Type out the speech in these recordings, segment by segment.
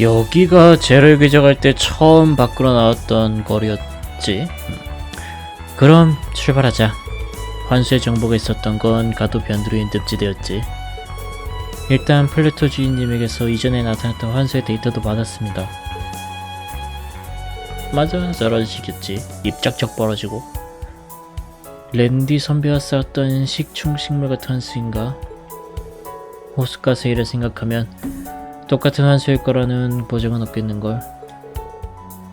여기가 죄를 개정할 때 처음 밖으로 나왔던 거리였지. 음. 그럼 출발하자. 환수의 정보가 있었던 건 가도 변두리인 늪지대였지. 일단 플레토 주인님에게서 이전에 나타났던 환수의 데이터도 받았습니다. 맞아, 저런 식이었지. 입 짝짝 벌어지고. 랜디 선배와 싸웠던 식충식물 같은 환수인가? 호숫가세이를 생각하면 똑같은 환수일 거라는 보장은 없겠는걸.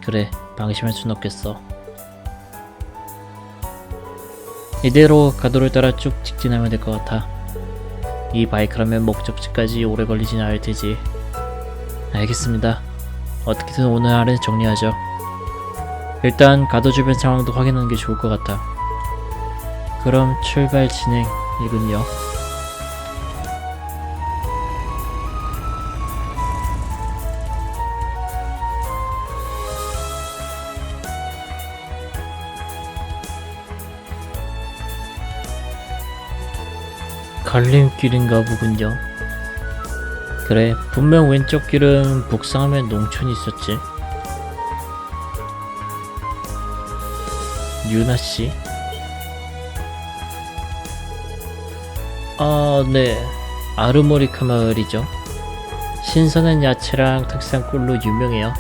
그래, 방심할 순 없겠어. 이대로 가도를 따라 쭉 직진하면 될 것 같아. 이 바이크라면 목적지까지 오래 걸리진 않을 테지. 알겠습니다. 어떻게든 오늘 안에 정리하죠. 일단 가도 주변 상황도 확인하는 게 좋을 것 같아. 그럼 출발 진행이군요. 갈림길인가 보군요. 그래, 분명 왼쪽 길은 북상하면 농촌이 있었지. 유나 씨. 아, 네. 아르모리카 마을이죠. 신선한 야채랑 특산꿀로 유명해요.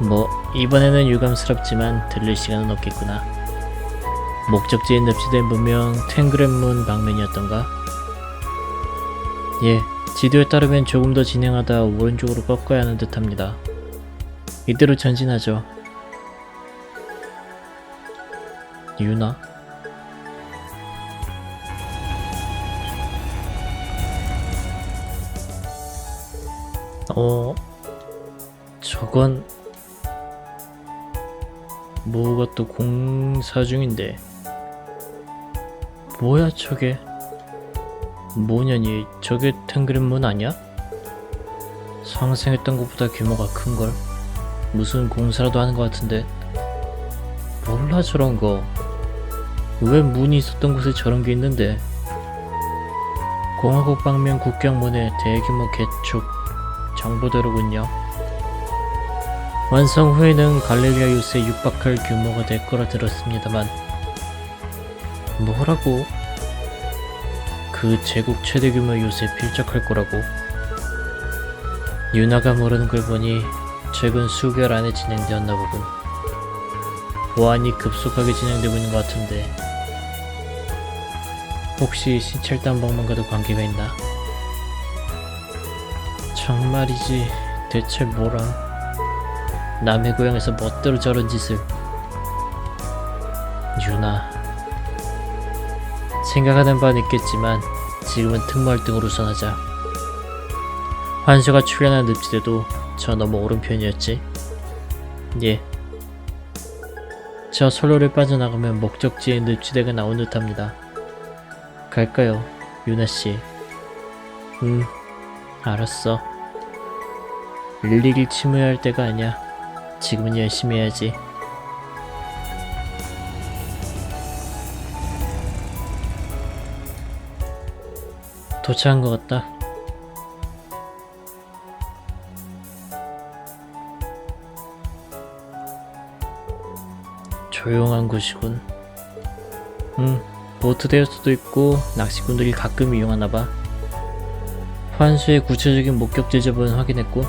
뭐, 이번에는 유감스럽지만 들릴 시간은 없겠구나. 목적지에 납치된 분명 탱그램문 방면이었던가? 예, 지도에 따르면 조금 더 진행하다 오른쪽으로 꺾어야 하는 듯 합니다. 이대로 전진하죠. 유나? 어, 저건 뭐가 또 공사 중인데 뭐야 저게? 뭐냐니 저게 탱그램문 아니야? 상생했던 것보다 규모가 큰걸? 무슨 공사라도 하는 것 같은데? 몰라 저런 거왜 문이 있었던 곳에 저런 게 있는데? 공화국 방면 국경문에 대규모 개축 정보대로군요. 완성 후에는 갈레리아 요새 육박할 규모가 될 거라 들었습니다만 뭐라고? 그 제국 최대 규모 요새 필적할 거라고 유나가 모르는 걸 보니 최근 수개월 안에 진행되었나 보군 보안이 급속하게 진행되고 있는 것 같은데 혹시 신철단 방문과도 관계가 있나? 정말이지 대체 뭐라 남의 고향에서 멋대로 저런 짓을 유나 생각하는 바는 있겠지만 지금은 특무활동을 우선하자. 환수가 출연한 늪지대도 저 너무 오른편이었지. 예. 저 솔로를 빠져나가면 목적지에 늪지대가 나온 듯합니다. 갈까요 유나씨? 음 알았어. 일일이 침해할 때가 아니야. 지금은 열심히 해야지. 도착한 것 같다. 조용한 곳이군. 응, 보트 대여소도 있고 낚시꾼들이 가끔 이용하나 봐. 환수의 구체적인 목격 지점은 확인했고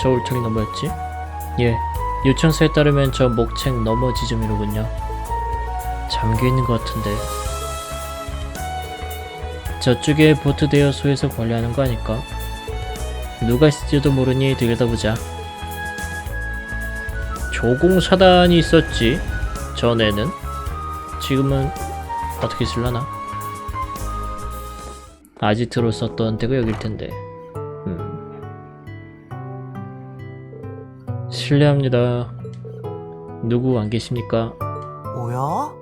저 울창이 너머였지? 예, 요청서에 따르면 저 목책 너머 지점이로군요. 잠겨있는 것 같은데. 저쪽에 보트 대여소에서 관리하는 거 아닐까? 누가 있을지도 모르니 들여다보자. 조공사단이 있었지, 전에는. 지금은 어떻게 쓸라나? 아지트로 썼던 데가 여길 텐데. 음. 실례합니다. 누구 안 계십니까? おや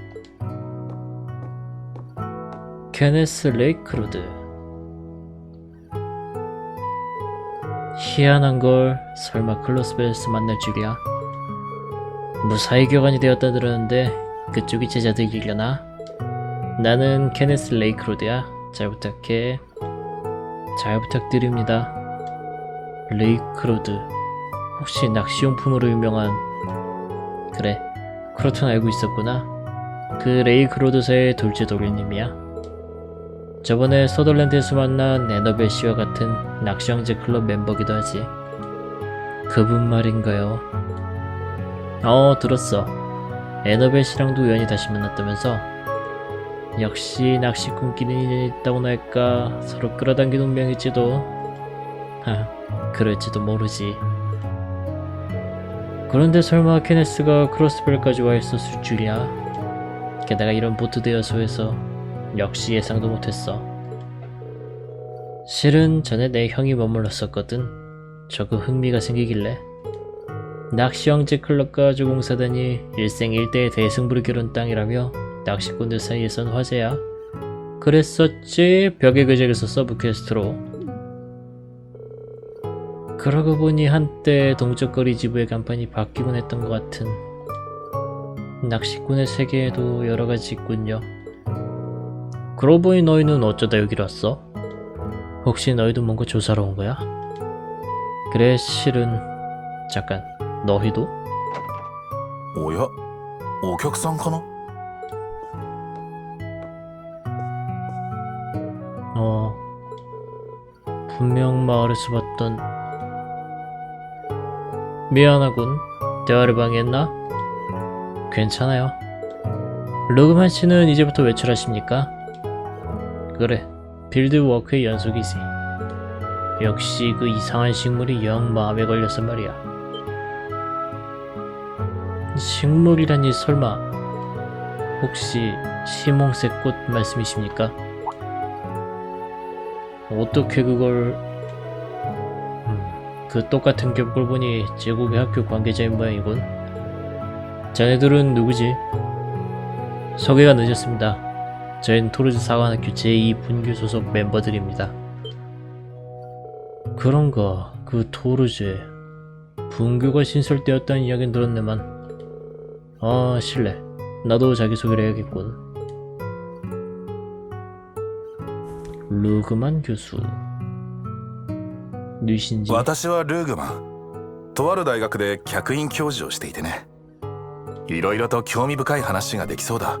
케네스 레이크로드. 희한한 걸 설마 클로스벨스 만날 줄이야. 무사히 교환이 되었다 들었는데 그쪽이 제자들이려나? 나는 케네스 레이크로드야. 잘 부탁해. 잘 부탁드립니다. 레이크로드 혹시 낚시용품으로 유명한 그래 그렇군 알고 있었구나 그 레이크로드사의 돌체 도련님이야 저번에 서덜랜드에서 만난 에너벨 씨와 같은 낚시형제 클럽 멤버기도 하지. 그분 말인가요? 어 들었어. 에너벨 씨랑도 우연히 다시 만났다면서? 역시 낚시꾼끼리 인연이 있다고나 할까 서로 끌어당기는 운명일지도. 하 그럴지도 모르지. 그런데 설마 케네스가 크로스벨까지 와 있었을 줄이야. 게다가 이런 보트 대 여소에서 역시 예상도 못했어. 실은 전에 내 형이 머물렀었거든. 저거 흥미가 생기길래. 낚시 형제 클럽과 조공사단이 일생 일대의 대승부를 겨룬 땅이라며 낚시꾼들 사이에선 화제야. 그랬었지 벽에 그제에서 서브 퀘스트로 그러고 보니 한때 동적거리 지부의 간판이 바뀌곤 했던 것 같은 낚시꾼의 세계에도 여러 가지 있군요. 그러고 보니 너희는 어쩌다 여기로 왔어? 혹시 너희도 뭔가 조사로 온 거야? 그래 실은 잠깐 너희도? 뭐야? 오격상 카나? 어 분명 마을에서 봤던 미안하군 대화를 방해했나? 괜찮아요. 로그만 씨는 이제부터 외출하십니까? 그래 빌드워크의 연속이지 역시 그 이상한 식물이 영 마음에 걸려서 말이야. 식물이라니 설마. 혹시 시몽색 꽃 말씀이십니까? 어떻게 그걸 음, 그 똑같은 겹을 보니 제국의 학교 관계자인 모양이군. 자네들은 누구지? 소개가 늦었습니다 저희는 토르즈 사관학교 제2분교 소속 멤버들입니다 그런가 그 토르즈에 분교가 신설되었다는 이야기는 들었네만 아 실례 나도 자기소개를 해야겠군 루그만 교수 누신지 私はルーグマンとある大学で客員教授をしていてねいろいろと興味深い話ができそうだ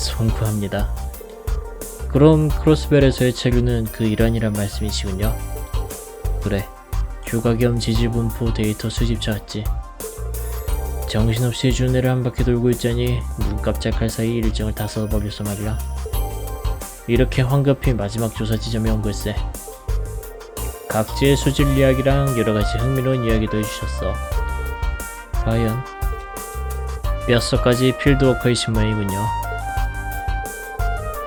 송구합니다 그럼 크로스벨에서의 체류는 그 일환이란 말씀이시군요 그래 교과 겸 지질 분포 데이터 수집자 같지 정신없이 준애를 한 바퀴 돌고 있자니 눈 깜짝할 사이 일정을 다 써버려서 말이야. 이렇게 황급히 마지막 조사 지점에 온 걸세. 각지의 수질 이야기랑 여러가지 흥미로운 이야기도 해주셨어. 과연 뼛속까지 필드워커이신 모양이군요.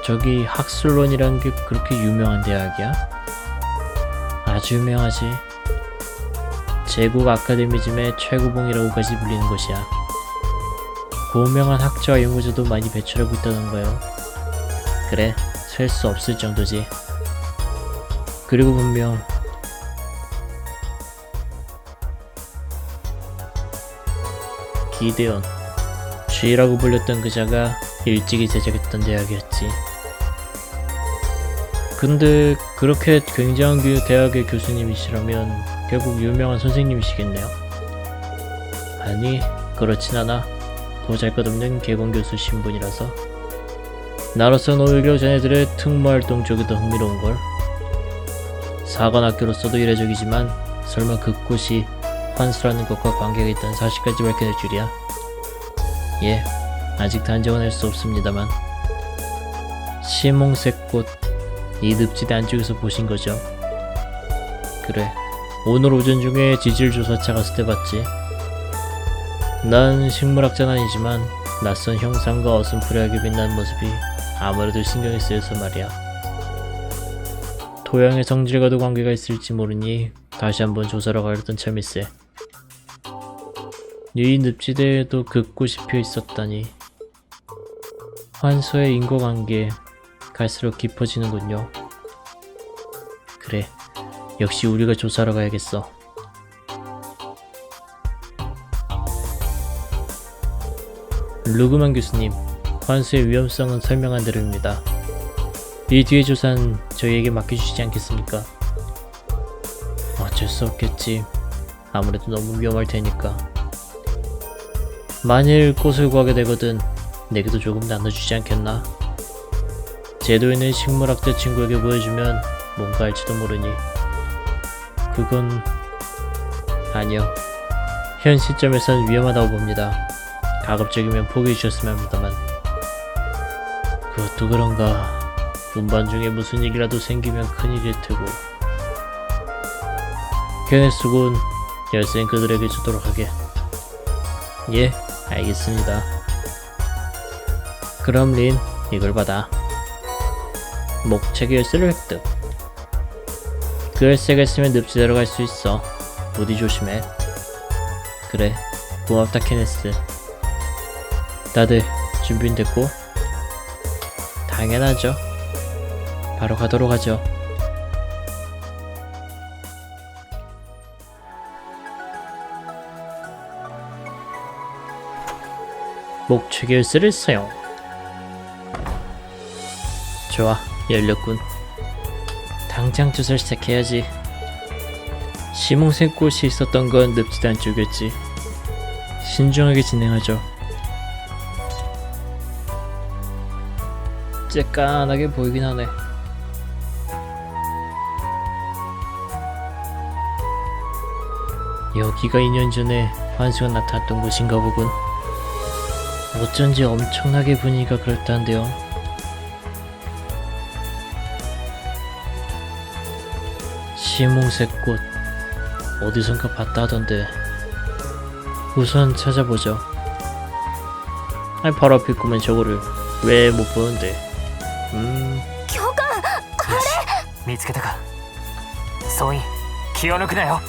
저기 학술론이란 게 그렇게 유명한 대학이야? 아주 유명하지. 제국 아카데미즘의 최고봉이라고까지 불리는 곳이야. 고명한 학자와 연구자도 많이 배출하고 있다는 거요. 그래, 셀 수 없을 정도지. 그리고 분명 기대온 G라고 불렸던 그자가 일찍이 제작했던 대학이었지. 근데 그렇게 굉장한 교- 대학의 교수님이시라면 결국 유명한 선생님이시겠네요. 아니, 그렇진 않아. 보잘것없는 개공 교수 신분이라서. 나로선 오히려 자네들의 특무활동 쪽이 더 흥미로운걸. 사관학교로서도 이례적이지만 설마 그곳이 환수라는 것과 관계가 있다는 사실까지 밝혀낼 줄이야. 예, 아직 단정은 할 수 없습니다만 시몽색 꽃 이 늪지대 안쪽에서 보신 거죠? 그래, 오늘 오전 중에 지질 조사차 갔을 때 봤지. 난 식물학자는 아니지만 낯선 형상과 어슴푸레하게 빛나는 모습이 아무래도 신경이 쓰여서 말이야. 토양의 성질과도 관계가 있을지 모르니 다시 한번 조사로 가려던 참일세. 이 늪지대에도 그꽃이 피어 있었다니. 환소의 인과관계 갈수록 깊어지는군요. 그래, 역시 우리가 조사하러 가야겠어. 루그만 교수님, 환수의 위험성은 설명한 대로입니다. 이 뒤의 조사는 저희에게 맡겨주시지 않겠습니까? 어쩔 수 없겠지. 아무래도 너무 위험할 테니까. 만일 꽃을 구하게 되거든 내게도 조금 나눠주지 않겠나? 제도 있는 식물학자 친구에게 보여주면 뭔가 할지도 모르니. 그건 아니요. 현 시점에선 위험하다고 봅니다. 가급적이면 포기해 주셨으면 합니다만. 그것도 그런가. 운반 중에 무슨 일이라도 생기면 큰일일 테고. 케네스군 열쇠는 그들에게 주도록 하게. 예, 알겠습니다. 그럼 린, 이걸 받아. 목책 열쇠를 획득. 그 열쇠가 있으면 늪지대로 갈 수 있어. 부디 조심해. 그래, 고맙다 케네스. 다들 준비는 됐고? 당연하죠. 바로 가도록 하죠. 열쇠를 사용. 좋아, 열렸군. 당장 조사를 시작해야지. 시몽생 꽃이 있었던 건 늪지대 안쪽이었지. 신중하게 진행하죠. 쬐깐하게 보이긴 하네. 여기가 2년 전에 환수가 나타났던 곳인가 보군. 어쩐지 엄청나게 분위기가 그렇다는데요. 시몽색 꽃 어디선가 봤다 하던데 우선 찾아보죠. 아니 바로 앞에 있구만 저거를 왜 못 보는데? 음 教官見つけたか総員気を抜くなよ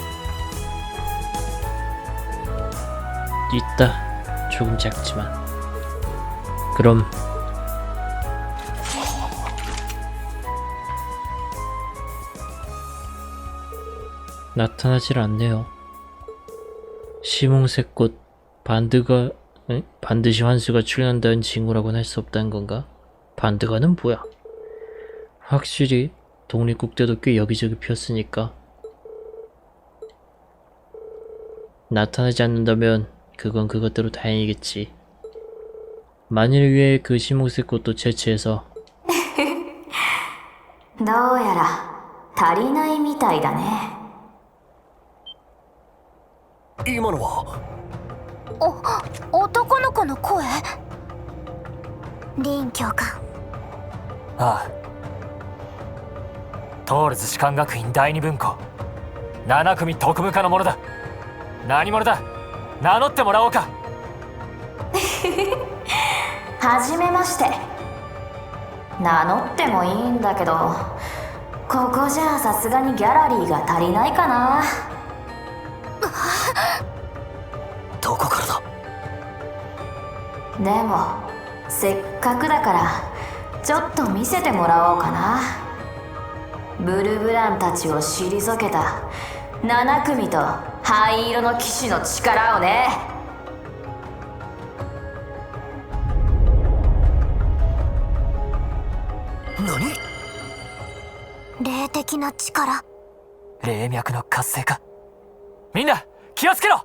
있다. 조금 작지만. 그럼 나타나질 않네요. 시몽색 꽃 반드가 응? 반드시 환수가 출현한다는 징후라고는 할 수 없다는 건가? 반드가는 뭐야? 확실히 독립국대도 꽤 여기저기 피었으니까 나타나지 않는다면 그건 그것대로 다행이겠지. 만일 위해 그 시몽색 꽃도 채취해서 どうやら足りないみたいだね 今のは？お男の子の声？リン教官。ああトールズ士官学院第二文庫。7組特務課のものだ。何者だ？名乗ってもらおうか。はじめまして。名乗ってもいいんだけどここじゃさすがにギャラリーが足りないかなでもせっかくだからちょっと見せてもらおうかな。ブルブランたちを退けた7組と灰色の騎士の力をね。何？霊的な力。霊脈の活性化。みんな気をつけろ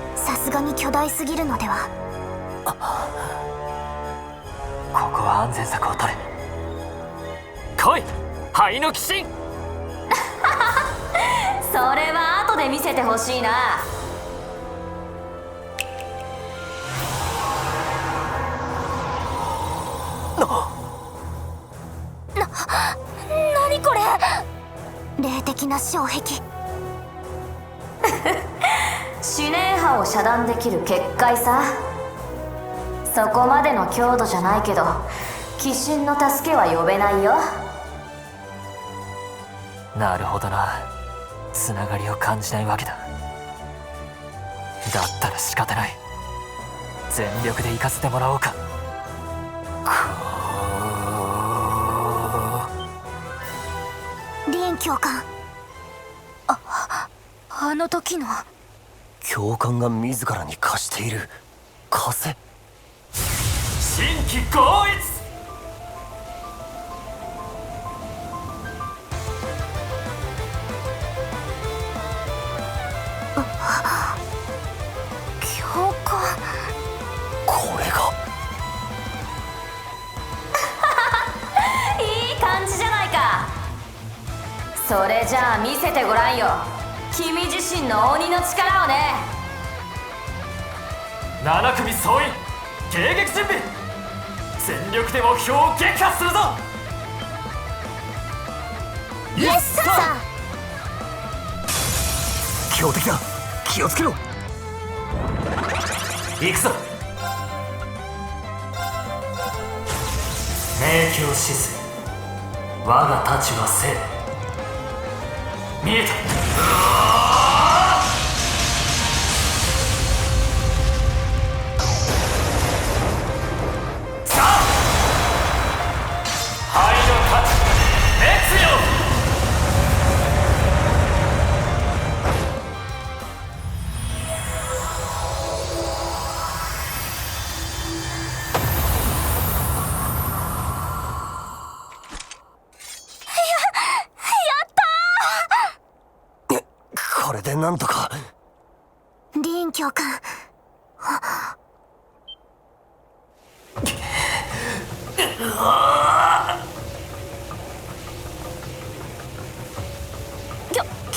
すがに巨大すぎるのでは。ここは安全策を取れ。来い灰の鬼神それは後で見せてほしいな何これ？霊的な障壁指令波を遮断できる結界さ。そこまでの強度じゃないけど鬼神の助けは呼べないよ。なるほどな。つながりを感じないわけだ。だったら仕方ない。全力で行かせてもらおうか。林教官。ああの時の教官が自らに貸している。風新規合一教官。これが。いい感じじゃないか。それじゃあ見せてごらんよ君自身の鬼の力をね。7組総員迎撃準備。全力で目標を撃破するぞ。イエスさあ強敵だ。気をつけろ。行くぞ。明鏡止水我が太刀は生見えた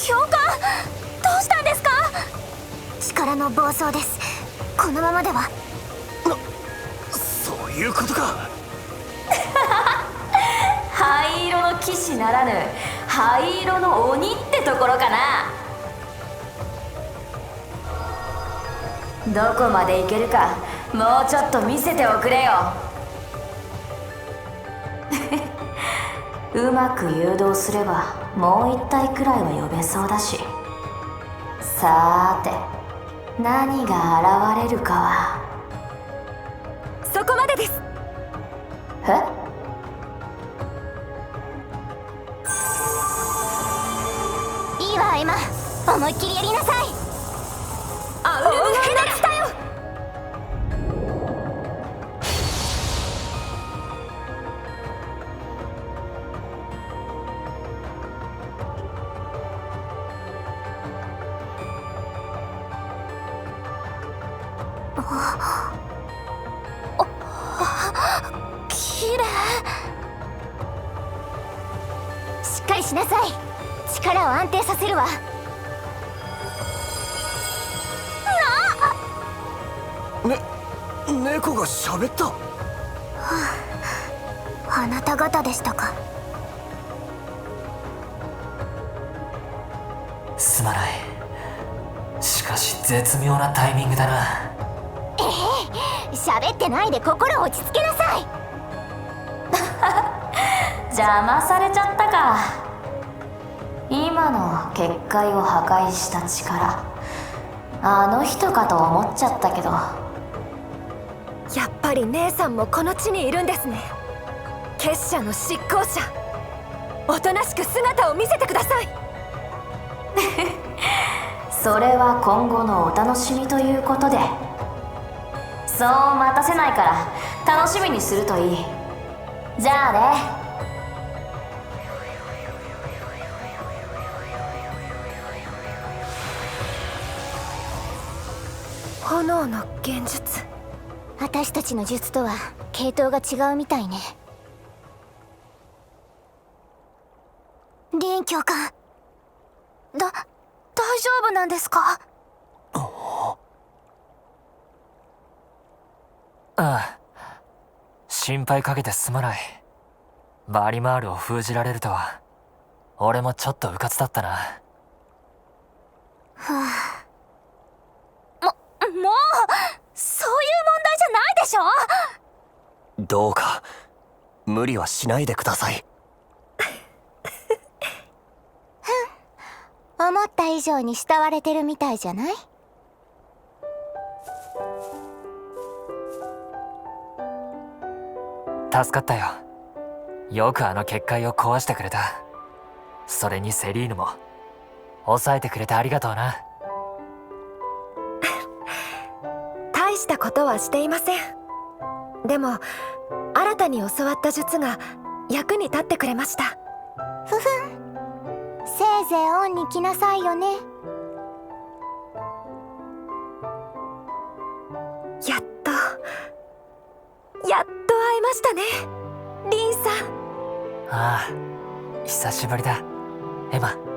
教官どうしたんですか？力の暴走です。このままでは。そういうことか。灰色の騎士ならぬ灰色の鬼ってところかな。どこまでいけるかもうちょっと見せておくれよ。うまく誘導すればもう一体くらいは呼べそうだし。さーて何が現れるかは。そこまでです。え？いいわエマ。思いっきりやりなさいあなた方でしたか。すまない。しかし絶妙なタイミングだな。喋ってないで心を落ち着けなさい。邪魔されちゃったか。今の結界を破壊した力。あの人かと思っちゃったけど。やっぱり姉さんもこの地にいるんですね結社の執行者。おとなしく姿を見せてください。それは今後のお楽しみということで。そう待たせないから楽しみにするといい。じゃあね。炎の現術。私たちの術とは系統が違うみたいねリン教官。だ大丈夫なんですか？ああ。心配かけてすまない。バリマールを封じられるとは。俺もちょっとうかつだったな。ももうそういう問題じゃないでしょ？どうか無理はしないでください思った以上に慕われてるみたいじゃない？助かったよ。よくあの結界を壊してくれた。それにセリーヌも。抑えてくれてありがとうな。大したことはしていません。でも新たに教わった術が役に立ってくれました。ふふん。せいぜいオンに来なさいよね。やっとやっと会えましたねリンさん。ああ久しぶりだ。エヴァ。